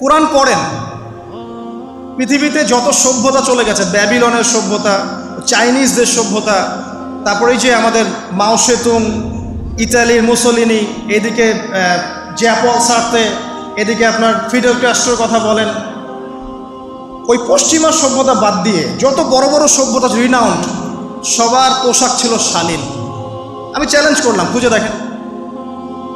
কোরআন পড়েন। পৃথিবীতে যত সভ্যতা চলে গেছে, ব্যাবিলনের সভ্যতা, চাইনিজদের সভ্যতা, তারপরে যে আমাদের মাওসেতুং ইতালির মুসলিনি, এদিকে জ্যাপল সার্তে, এদিকে আপনার ফিডেল ক্যাস্ট্রোর কথা বলেন। ওই পশ্চিমা সভ্যতা বাদ দিয়ে যত বড় বড় সভ্যতা রিনাউন্ড সবার পোশাক ছিল শালীন। আমি চ্যালেঞ্জ করলাম, খুঁজে দেখেন।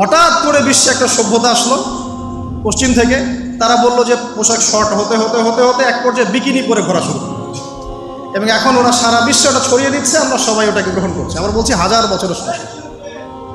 হঠাৎ করে বিশ্বে একটা সভ্যতা আসলো পশ্চিম থেকে। তারা বলল যে পোশাক শর্ট হতে হতে হতে হতে এক পর্যায়ে বিকিনি পরে ঘোরা শুরু এবং এখন ওরা সারা বিশ্বে ওটা ছড়িয়ে দিচ্ছে, আমরা সবাই ওটাকে গ্রহণ করছি। আমরা বলছি হাজার বছরের সমস্যা